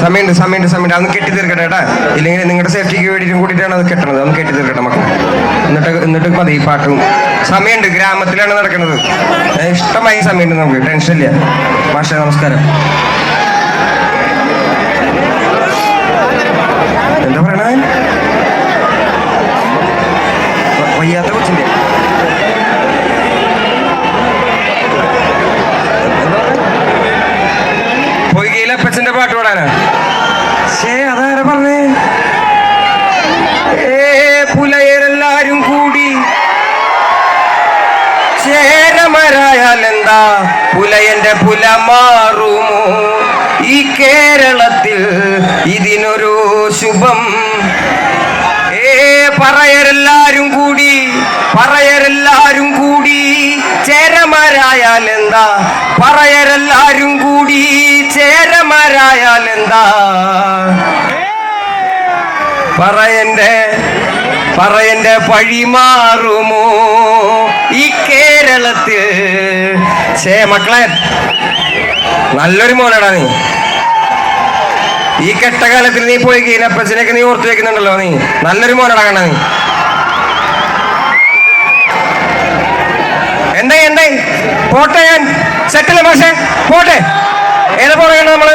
സമയമുണ്ട് സമയമുണ്ട് സമയമുണ്ട്. അതൊന്ന് കെട്ടി തീർക്കട്ടെ കേട്ടാ. ഇല്ലെങ്കിൽ നിങ്ങളുടെ സേഫ്റ്റിക്ക് വേണ്ടിയിട്ടും കൂടിയിട്ടാണ് അത് കെട്ടണത്. അതൊന്ന് കെട്ടി തീർക്കട്ടെ മക്കളെ. എന്നിട്ട് എന്നിട്ട് മതി ഈ പാട്ടും. സമയമുണ്ട്. ഗ്രാമത്തിലാണ് നടക്കുന്നത് ഇഷ്ടമായി സമയമുണ്ട് നമുക്ക്. ടെൻഷൻ ഇല്ല. മാഷ നമസ്കാരം. എന്താ പറയണേ? വയ്യാത്ത കൊച്ചിന്റെ. പാട്ട് പാടാനാ ശേ അതാരാ പറഞ്ഞേ? ഏ പുലയരെല്ലാരും കൂടി. ചേരമരായാലെന്താ പുലയന്റെ പുല മാറുമോ? ഈ കേരളത്തിൽ ഇതിനൊരു ശുഭം. ഏ പറയരെല്ലാരും കൂടി പറയരെല്ലാരും കൂടി. പറയരെല്ലാരും കൂടി ചേരമരായാൽ എന്താ പറയന്റെ പറയന്റെ പഴി മാറുമോ ഈ കേരളത്തിൽ? ചേ മക്കളെ നല്ലൊരു മോനാടാ നീ. ഈ കെട്ടകാലത്തിൽ നീ പോയി കീനപ്പച്ചനെയൊക്കെ നീ ഓർത്തു വെക്കുന്നുണ്ടല്ലോ നീ. നല്ലൊരു മോനടാ കണ്ട നീ. എന്തായി എന്തായി? പോട്ടെ ഞാൻ. സെറ്റിലെ പക്ഷേ പോട്ടെ. ഏതാ പോണേ നമ്മൾ?